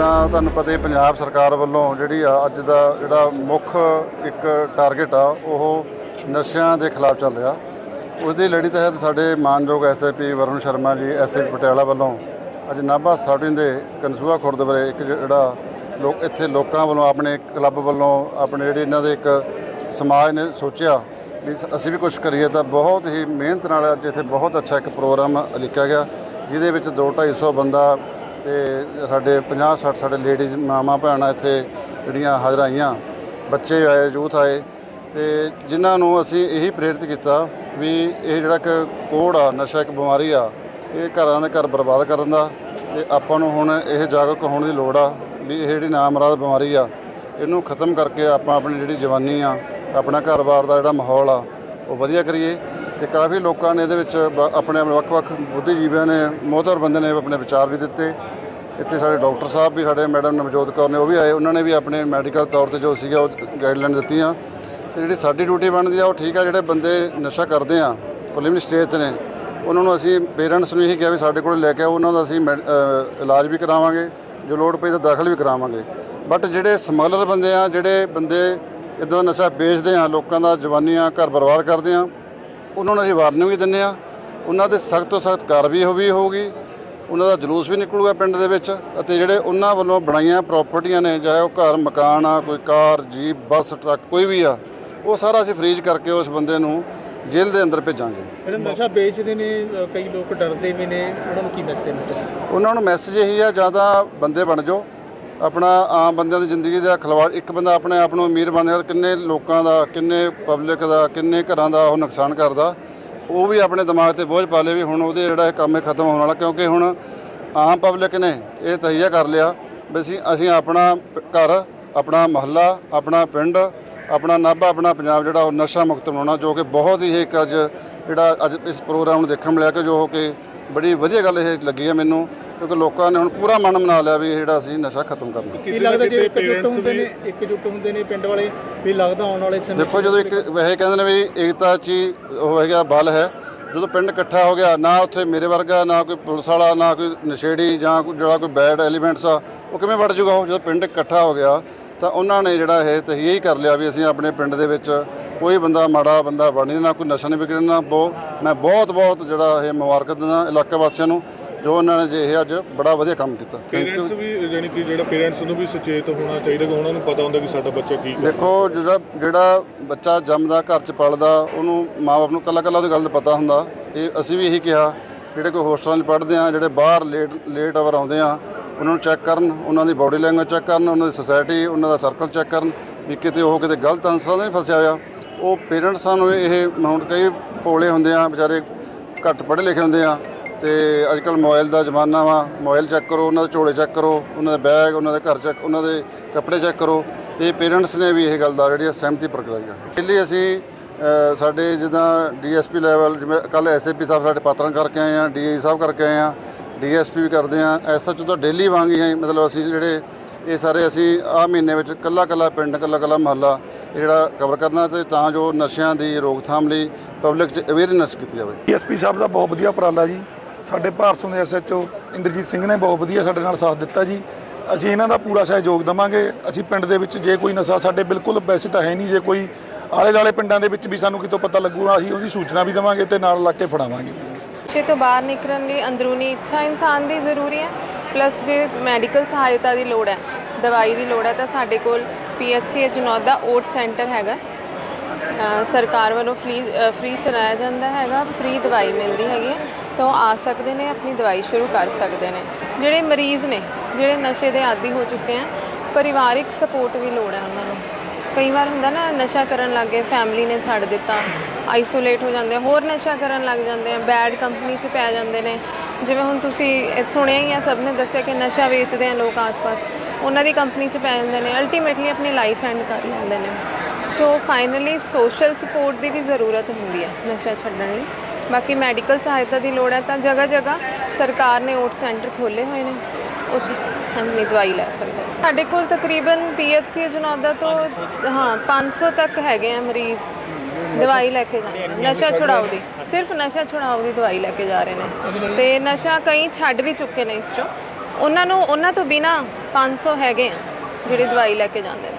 ਜਿੱਦਾਂ ਤੁਹਾਨੂੰ ਪਤਾ ਹੀ ਪੰਜਾਬ ਸਰਕਾਰ ਵੱਲੋਂ ਜਿਹੜੀ ਆ, ਅੱਜ ਦਾ ਜਿਹੜਾ ਮੁੱਖ ਇੱਕ ਟਾਰਗੇਟ ਆ, ਉਹ ਨਸ਼ਿਆਂ ਦੇ ਖਿਲਾਫ ਚੱਲ ਰਿਹਾ। ਉਸ ਲੜੀ ਤਹਿਤ ਸਾਡੇ ਮਾਨਯੋਗ ਐਸਆਈਪੀ ਵਰੁਣ ਸ਼ਰਮਾ ਜੀ ਐਸਆਈਪੀ ਪਟਿਆਲਾ ਵੱਲੋਂ ਅੱਜ ਨਾਭਾ ਸਾਡਿਨ ਦੇ ਕਨਸੂਆ ਖੁਰਦ ਬਾਰੇ ਇੱਕ ਜਿਹੜਾ ਲੋਕ, ਇੱਥੇ ਲੋਕਾਂ ਵੱਲੋਂ ਆਪਣੇ ਕਲੱਬ ਵੱਲੋਂ ਆਪਣੇ ਜਿਹੜੇ ਇਹਨਾਂ ਦੇ ਇੱਕ ਸਮਾਜ ਨੇ ਸੋਚਿਆ ਵੀ ਅਸੀਂ ਵੀ ਕੁਝ ਕਰੀਏ ਤਾਂ ਬਹੁਤ ਹੀ ਮਿਹਨਤ ਨਾਲ ਅੱਜ ਇੱਥੇ ਬਹੁਤ ਅੱਛਾ ਇੱਕ ਪ੍ਰੋਗਰਾਮ ਲਿਖਿਆ ਗਿਆ, ਜਿਹਦੇ ਵਿੱਚ 2-250 ਬੰਦਾ ਤੇ ਸਾਡੇ 50-60 ਸਾਡੇ ਲੇਡੀਜ਼ ਮਾਮਾ ਭੈਣਾਂ ਇੱਥੇ ਜਿਹੜੀਆਂ ਹਾਜ਼ਰ ਆਈਆਂ, ਬੱਚੇ ਆਏ, ਯੂਥ ਆਏ, ਤੇ ਜਿਨ੍ਹਾਂ ਨੂੰ ਅਸੀਂ ਇਹੀ ਪ੍ਰੇਰਿਤ ਕੀਤਾ ਵੀ ਇਹ ਜਿਹੜਾ ਇੱਕ ਕੋੜ ਆ, ਨਸ਼ਾ ਇੱਕ ਬਿਮਾਰੀ ਆ, ਇਹ ਘਰਾਂ ਦੇ ਘਰ ਬਰਬਾਦ ਕਰਨ ਦਾ ਤੇ ਆਪਾਂ ਨੂੰ ਹੁਣ ਇਹ ਜਾਗਰੂਕ ਹੋਣ ਦੀ ਲੋੜ ਆ ਵੀ ਇਹ ਜਿਹੜੀ ਨਾਮਰਾਦ ਬਿਮਾਰੀ ਆ, ਇਹਨੂੰ ਖਤਮ ਕਰਕੇ ਆਪਾਂ ਆਪਣੀ ਜਿਹੜੀ ਜਵਾਨੀ ਆ, ਆਪਣਾ ਘਰ-ਬਾਰ ਦਾ ਜਿਹੜਾ ਮਾਹੌਲ ਆ, ਉਹ ਵਧੀਆ ਕਰੀਏ। ਤੇ ਕਾਫੀ ਲੋਕਾਂ ਨੇ ਇਹਦੇ ਵਿੱਚ ਬ- ਆਪਣੇ ਵੱਖ-ਵੱਖ ਬੁੱਧੀਜੀਵੀਆਂ ਨੇ ਮੋਹਤਰ ਬੰਦੇ ਨੇ ਆਪਣੇ ਵਿਚਾਰ ਵੀ ਦਿੱਤੇ। ਇੱਥੇ ਸਾਡੇ ਡਾਕਟਰ ਸਾਹਿਬ ਵੀ ਸਾਡੇ ਮੈਡਮ ਨਵਜੋਤ ਕੌਰ ਨੇ ਉਹ ਵੀ ਆਏ। ਉਹਨਾਂ ਨੇ ਵੀ ਆਪਣੇ ਮੈਡੀਕਲ ਤੌਰ ਤੇ ਜੋ ਸੀਗਾ ਉਹ ਗਾਈਡਲਾਈਨ ਦਿੱਤੀਆਂ। ਤੇ ਜਿਹੜੀ ਸਾਡੀ ਡਿਊਟੀ ਬਣਦੀ ਆ ਉਹ ਠੀਕ ਆ। ਜਿਹੜੇ ਬੰਦੇ ਨਸ਼ਾ ਕਰਦੇ ਆ ਪ੍ਰੀਲਿਮਿਨਰੀ ਸਟੇਜ ਤੇ ਨੇ ਉਹਨਾਂ ਨੂੰ ਅਸੀਂ ਪੇਰੈਂਟਸ ਨੂੰ ਇਹੀ ਕਿਹਾ ਵੀ ਸਾਡੇ ਕੋਲ ਲੈ ਕੇ ਆਓ। ਉਹਨਾਂ ਦਾ ਅਸੀਂ ਮੈਡ- ਅ, ਇਲਾਜ ਵੀ ਕਰਾਵਾਂਗੇ। ਜੋ ਲੋੜ ਪਈ ਤਾਂ ਦਾਖਲ ਵੀ ਕਰਾਵਾਂਗੇ। ਬਟ ਜਿਹੜੇ ਸਮਗਲਰ ਬੰਦੇ ਆ ਜਿਹੜੇ ਬੰਦੇ ਇਦਾਂ ਦਾ ਨਸ਼ਾ ਵੇਚਦੇ ਆ ਲੋਕਾਂ ਦਾ ਜਵਾਨੀਆਂ ਘਰ ਬਰਬਾਦ ਕਰਦੇ ਆ ਉਹਨਾਂ ਨੂੰ ਅਸੀਂ ਵਾਰਨਿੰਗ ਵੀ ਦਿੰਦੇ ਆ ਉਹਨਾਂ ਤੇ ਸਖਤ ਤੋਂ ਸਖਤ ਕਾਰਵਾਈ ਹੋ ਵੀ ਹੋਊਗੀ। ਉਹਨਾਂ ਦਾ ਜਲੂਸ ਵੀ ਨਿਕਲੂਗਾ ਪਿੰਡ ਦੇ ਵਿੱਚ ਅਤੇ ਜਿਹੜੇ ਉਹਨਾਂ ਵੱਲੋਂ ਬਣਾਈਆਂ ਪ੍ਰਾਪਰਟੀਆਂ ਨੇ ਚਾਹੇ ਉਹ ਘਰ ਮਕਾਨ ਆ ਕੋਈ ਕਾਰ ਜੀਪ ਬੱਸ ਟਰੱਕ ਕੋਈ ਵੀ ਆ ਉਹ ਸਾਰਾ ਅਸੀਂ ਫ੍ਰੀਜ਼ ਕਰਕੇ ਉਸ ਬੰਦੇ ਨੂੰ ਜੇਲ੍ਹ ਦੇ ਅੰਦਰ ਭੇਜਾਂਗੇ। ਜਿਹੜੇ ਨਸ਼ਾ ਵੇਚਦੇ ਨੇ ਕਈ ਲੋਕ ਡਰਦੇ ਵੀ ਨੇ। ਉਹਨਾਂ ਨੂੰ ਕੀ ਮੈਸੇਜ ਦੇਣਾ ਚਾਹੁੰਦੇ? ਉਹਨਾਂ ਨੂੰ ਮੈਸੇਜ ਇਹੀ ਆ ਜਾਂ ਤਾਂ ਬੰਦੇ ਬਣ ਜਾਓ। ਆਪਣਾ ਆਮ ਬੰਦਿਆਂ ਦੀ ਜ਼ਿੰਦਗੀ ਦਾ ਖਿਲਵਾੜ, ਇੱਕ ਬੰਦਾ ਆਪਣੇ ਆਪ ਨੂੰ ਅਮੀਰ ਬਣ ਜਾਂਦਾ ਕਿੰਨੇ ਲੋਕਾਂ ਦਾ, ਕਿੰਨੇ ਪਬਲਿਕ ਦਾ, ਕਿੰਨੇ ਘਰਾਂ ਦਾ ਉਹ ਨੁਕਸਾਨ ਕਰਦਾ, ਉਹ ਵੀ ਆਪਣੇ ਦਿਮਾਗ ਤੇ ਬੋਝ ਪਾ ਲੇ ਵੀ ਹੁਣ ਉਹਦੇ ਜਿਹੜਾ ਕੰਮ ਹੈ ਖਤਮ ਹੋਣ ਵਾਲਾ, ਕਿਉਂਕਿ ਹੁਣ ਆਮ ਪਬਲਿਕ ਨੇ ਇਹ ਤਹੀਆ ਕਰ ਲਿਆ ਵੀ ਅਸੀਂ ਅਸੀਂ ਆਪਣਾ ਘਰ, ਆਪਣਾ ਮਹੱਲਾ, ਆਪਣਾ ਪਿੰਡ, ਆਪਣਾ ਨਾਭਾ, ਆਪਣਾ ਪੰਜਾਬ ਜਿਹੜਾ ਉਹ ਨਸ਼ਾ ਮੁਕਤ ਬਣਾਉਣਾ, ਜੋ ਕਿ ਬਹੁਤ ਹੀ ਇੱਕ ਅੱਜ ਜਿਹੜਾ ਅੱਜ ਇਸ ਪ੍ਰੋਗਰਾਮ ਨੂੰ ਦੇਖਣ ਮਿਲਿਆ ਕਿ ਜੋ ਕਿ ਬੜੀ ਵਧੀਆ ਗੱਲ ਇਹ ਲੱਗੀ ਹੈ ਮੈਨੂੰ। ਕਿਉਂਕਿ ਲੋਕਾਂ ਨੇ ਹੁਣ ਪੂਰਾ ਮਨ ਬਣਾ ਲਿਆ ਵੀ ਜਿਹੜਾ ਅਸੀਂ ਨਸ਼ਾ ਖਤਮ ਕਰਨਾ। ਕੀ ਲੱਗਦਾ ਜੇ ਇਕਜੁੱਟ ਹੁੰਦੇ ਨੇ ਇਕਜੁੱਟ ਹੁੰਦੇ ਨੇ ਪਿੰਡ ਵਾਲੇ ਵੀ ਲੱਗਦਾ ਆਉਣ ਵਾਲੇ ਸਮੇਂ ਦੇਖੋ ਜਦੋਂ ਇੱਕ ਵੈਸੇ ਕਹਿੰਦੇ ਨੇ ਵੀ ਏਕਤਾ ਚ ਹੀ ਉਹ ਹੈਗਾ ਬਲ ਹੈ। ਜਦੋਂ ਪਿੰਡ ਇਕੱਠਾ ਹੋ ਗਿਆ ਨਾ ਉੱਥੇ ਮੇਰੇ ਵਰਗਾ ਨਾ ਕੋਈ ਪੁਲਿਸ ਵਾਲਾ ਨਾ ਕੋਈ ਨਸ਼ੇੜੀ ਜਾਂ ਕੋਈ ਜਿਹੜਾ ਕੋਈ ਬੈਡ ਐਲੀਮੈਂਟਸ ਆ ਉਹ ਕਿਵੇਂ ਵੜ ਜੂਗਾ ਉਹ? ਜਦੋਂ ਪਿੰਡ ਇਕੱਠਾ ਹੋ ਗਿਆ ਤਾਂ ਉਹਨਾਂ ਨੇ ਜਿਹੜਾ ਇਹ ਤਹੀਆ ਹੀ ਕਰ ਲਿਆ ਵੀ ਅਸੀਂ ਆਪਣੇ ਪਿੰਡ ਦੇ ਵਿੱਚ ਕੋਈ ਬੰਦਾ ਮਾੜਾ ਬੰਦਾ ਬਣ ਨਹੀਂ ਨਾ ਕੋਈ ਨਸ਼ਾ ਨਹੀਂ ਵਿਕਣਾ ਬਹੁਤ ਮੈਂ ਬਹੁਤ ਬਹੁਤ ਜਿਹੜਾ ਇਹ ਮੁਬਾਰਕ ਦਿੰਦਾ ਇਲਾਕਾ ਵਾਸੀਆਂ ਨੂੰ। ਜੋ ਉਹਨਾਂ ਨੇ ਜੇ ਇਹ ਅੱਜ ਬੜਾ ਵਧੀਆ ਕੰਮ ਕੀਤਾ। Thank you. ਪੇਰੈਂਟਸ ਵੀ ਯਾਨੀ ਕਿ ਜਿਹੜਾ ਪੇਰੈਂਟਸ ਨੂੰ ਵੀ ਸੁਚੇਤ ਹੋਣਾ ਚਾਹੀਦਾ ਕਿ ਉਹਨਾਂ ਨੂੰ ਪਤਾ ਹੁੰਦਾ ਕਿ ਸਾਡਾ ਬੱਚਾ ਕੀ ਕਰ ਦੇਖੋ ਜਿਹੜਾ ਜਿਹੜਾ ਬੱਚਾ ਜੰਮਦਾ ਘਰ ਚ ਪਲਦਾ ਉਹਨੂੰ ਮਾਪੇ ਨੂੰ ਕੱਲਾ ਕੱਲਾ ਉਹਦੀ ਗੱਲ ਦਾ ਪਤਾ ਹੁੰਦਾ। ਇਹ ਅਸੀਂ ਵੀ ਇਹੀ ਕਿਹਾ ਜਿਹੜੇ ਕੋਈ ਹੋਸਟਲਾਂ 'ਚ ਪੜ੍ਹਦੇ ਆ ਜਿਹੜੇ ਬਾਹਰ ਲੇਟ ਲੇਟ ਆਵਰ ਆਉਂਦੇ ਆ ਉਹਨਾਂ ਨੂੰ ਚੈੱਕ ਕਰਨ ਉਹਨਾਂ ਦੀ ਬਾਡੀ ਲੈਂਗੁਏਜ ਚੈੱਕ ਕਰਨ ਉਹਨਾਂ ਦੀ ਸੋਸਾਇਟੀ ਉਹਨਾਂ ਦਾ ਸਰਕਲ ਚੈੱਕ ਕਰਨ ਵੀ ਕਿਤੇ ਉਹ ਕਿਤੇ ਗਲਤ ਅਨਸਰਾਂ ਦਾ ਨਹੀਂ ਫਸਿਆ ਹੋਇਆ। ਉਹ ਪੇਰੈਂਟਸਾਂ ਨੂੰ ਇਹ ਹੁਣ ਕਈ ਭੋਲੇ ਹੁੰਦੇ ਆ ਵਿਚਾਰੇ ਘੱਟ ਪੜ੍ਹੇ ਲਿਖੇ ਹੁੰਦੇ ਆ ਤੇ ਅੱਜ ਕੱਲ ਮੋਬਾਈਲ ਦਾ ਜ਼ਮਾਨਾ ਵਾ। ਮੋਬਾਈਲ ਚੈੱਕ ਕਰੋ, ਉਹਨਾਂ ਦੇ ਝੋਲੇ ਚੈੱਕ ਕਰੋ, ਉਹਨਾਂ ਦੇ ਬੈਗ ਉਹਨਾਂ ਦੇ ਘਰ ਚੈੱਕ ਉਹਨਾਂ ਦੇ ਕੱਪੜੇ ਚੈੱਕ ਕਰੋ। ਤੇ ਪੇਰੈਂਟਸ ਨੇ ਵੀ ਇਹ ਗੱਲ ਦਾ ਜਿਹੜੀ ਆ ਸਹਿਮਤੀ ਪ੍ਰਗਟਾਈ ਆ। ਪਹਿਲੀ ਅਸੀਂ ਸਾਡੇ ਜਿੱਦਾਂ ਡੀਐਸਪੀ ਲੈਵਲ ਜਿਵੇਂ ਕੱਲ ਐਸਏਪੀ ਸਾਹਿਬ ਸਾਡੇ ਪਾਤਰਾਂ ਕਰਕੇ ਆਏ ਆ ਡੀਆਈ ਸਾਹਿਬ ਕਰਕੇ ਆਏ ਆ, ਡੀਐਸਪੀ ਵੀ ਕਰਦੇ ਆ। ਐਸਐਚਓ ਤਾਂ ਡੇਲੀ ਵਾਂਗ ਹੀ ਆ ਮਤਲਬ ਅਸੀਂ ਜਿਹੜੇ ਇਹ ਸਾਰੇ ਅਸੀਂ ਆ ਮਹੀਨੇ ਵਿੱਚ ਕੱਲਾ ਕੱਲਾ ਪਿੰਡ ਕੱਲਾ ਕੱਲਾ ਮਹੱਲਾ ਜਿਹੜਾ ਕਵਰ ਕਰਨਾ ਤੇ ਤਾਂ ਜੋ ਨਸ਼ਿਆਂ ਦੀ ਰੋਕਥਾਮ ਲਈ ਪਬਲਿਕ 'ਚ ਅਵੇਅਰਨੈਸ ਕੀਤੀ ਜਾਵੇ। ਡੀਐਸਪੀ ਸਾਹਿਬ ਦਾ ਬਹੁਤ ਵਧੀਆ ਉਪਰਾਲਾ ਜੀ। ਸਾਡੇ ਭਾਰਤ ਦੇ ਐਸਐਚਓ ਇੰਦਰਜੀਤ ਸਿੰਘ ਨੇ ਬਹੁਤ ਵਧੀਆ ਸਾਡੇ ਨਾਲ ਸਾਥ ਦਿੱਤਾ ਜੀ। ਅਸੀਂ ਇਹਨਾਂ ਦਾ ਪੂਰਾ ਸਹਿਯੋਗ ਦਵਾਂਗੇ। ਅਸੀਂ ਪਿੰਡ ਦੇ ਵਿੱਚ ਜੇ ਕੋਈ ਨਸ਼ਾ ਸਾਡੇ ਬਿਲਕੁਲ ਵੈਸੇ ਤਾਂ ਹੈ ਨਹੀਂ, ਜੇ ਕੋਈ ਆਲੇ ਦਾਲੇ ਪਿੰਡਾਂ ਦੇ ਵਿੱਚ ਵੀ ਸਾਨੂੰ ਕਿਤੋਂ ਪਤਾ ਲੱਗੂਗਾ, ਅਸੀਂ ਉਹਦੀ ਸੂਚਨਾ ਵੀ ਦੇਵਾਂਗੇ ਤੇ ਨਾਲ ਲੱਗ ਕੇ ਫੜਾਵਾਂਗੇ। ਨਸ਼ੇ ਤੋਂ ਬਾਹਰ ਨਿਕਲਣ ਲਈ ਅੰਦਰੂਨੀ ਇੱਛਾ ਇਨਸਾਨ ਦੀ ਜ਼ਰੂਰੀ ਹੈ। ਪਲੱਸ ਜੇ ਮੈਡੀਕਲ ਸਹਾਇਤਾ ਦੀ ਲੋੜ ਹੈ, ਦਵਾਈ ਦੀ ਲੋੜ ਹੈ, ਤਾਂ ਸਾਡੇ ਕੋਲ ਪੀਐਚਸੀ ਅਜਨੌਦ ਦਾ ਓਟ ਸੈਂਟਰ ਹੈਗਾ। ਸਰਕਾਰ ਵੱਲੋਂ ਫ੍ਰੀ ਫ੍ਰੀ ਚਲਾਇਆ ਜਾਂਦਾ ਹੈਗਾ ਫ੍ਰੀ ਦਵਾਈ ਮਿਲਦੀ ਹੈਗੀ ਹੈ। ਤਾਂ ਉਹ ਆ ਸਕਦੇ ਨੇ, ਆਪਣੀ ਦਵਾਈ ਸ਼ੁਰੂ ਕਰ ਸਕਦੇ ਨੇ। ਜਿਹੜੇ ਮਰੀਜ਼ ਨੇ, ਜਿਹੜੇ ਨਸ਼ੇ ਦੇ ਆਦੀ ਹੋ ਚੁੱਕੇ ਆ, ਪਰਿਵਾਰਿਕ ਸਪੋਰਟ ਵੀ ਲੋੜ ਹੈ ਉਹਨਾਂ ਨੂੰ। ਕਈ ਵਾਰ ਹੁੰਦਾ ਨਾ, ਨਸ਼ਾ ਕਰਨ ਲੱਗ ਗਏ ਫੈਮਿਲੀ ਨੇ ਛੱਡ ਦਿੱਤਾ ਆਈਸੋਲੇਟ ਹੋ ਜਾਂਦੇ ਹੋਰ ਨਸ਼ਾ ਕਰਨ ਲੱਗ ਜਾਂਦੇ ਆ ਬੈਡ ਕੰਪਨੀ 'ਚ ਪੈ ਜਾਂਦੇ ਨੇ। ਜਿਵੇਂ ਹੁਣ ਤੁਸੀਂ ਸੁਣਿਆ ਹੀ ਆ, ਸਭ ਨੇ ਦੱਸਿਆ ਕਿ ਨਸ਼ਾ ਵੇਚਦੇ ਆ ਲੋਕ ਆਸ-ਪਾਸ। ਉਹਨਾਂ ਦੀ ਕੰਪਨੀ 'ਚ ਪੈ ਜਾਂਦੇ ਨੇ ਅਲਟੀਮੇਟਲੀ ਆਪਣੀ ਲਾਈਫ ਐਂਡ ਕਰ ਲੈਂਦੇ ਨੇ। ਸੋ ਫਾਈਨਲੀ ਸੋਸ਼ਲ ਸਪੋਰਟ ਦੀ ਵੀ ਜ਼ਰੂਰਤ ਹੁੰਦੀ ਹੈ ਨਸ਼ਾ ਛੱਡਣ ਲਈ। ਬਾਕੀ ਮੈਡੀਕਲ ਸਹਾਇਤਾ ਦੀ ਲੋੜ ਹੈ ਤਾਂ ਜਗ੍ਹਾ ਜਗ੍ਹਾ ਸਰਕਾਰ ਨੇ ਓਟ ਸੈਂਟਰ ਖੋਲੇ ਹੋਏ ਨੇ। ਉੱਥੇ ਆਪਣੀ ਦਵਾਈ ਲੈ ਸਕਦੇ ਸਾਡੇ ਕੋਲ ਤਕਰੀਬਨ ਪੀਐਚਸੀ ਜਨੌਦਾ ਤੋਂ, ਹਾਂ 500 ਤੱਕ ਹੈਗੇ ਆ ਮਰੀਜ਼ ਦਵਾਈ ਲੈ ਕੇ ਜਾਂਦੇ ਨੇ ਨਸ਼ਾ ਛੁਡਾਓ ਦੀ, ਸਿਰਫ ਨਸ਼ਾ ਛੁਡਾਓ ਦੀ ਦਵਾਈ ਲੈ ਕੇ ਜਾ ਰਹੇ ਨੇ। ਤੇ ਨਸ਼ਾ ਕਈ ਛੱਡ ਵੀ ਚੁੱਕੇ ਨੇ ਇਸ ਚੋਂ। ਉਹਨਾਂ ਨੂੰ, ਉਹਨਾਂ ਤੋਂ ਬਿਨਾ 500 ਹੈਗੇ ਆ ਜਿਹੜੇ ਦਵਾਈ ਲੈ ਕੇ ਜਾਂਦੇ ਨੇ।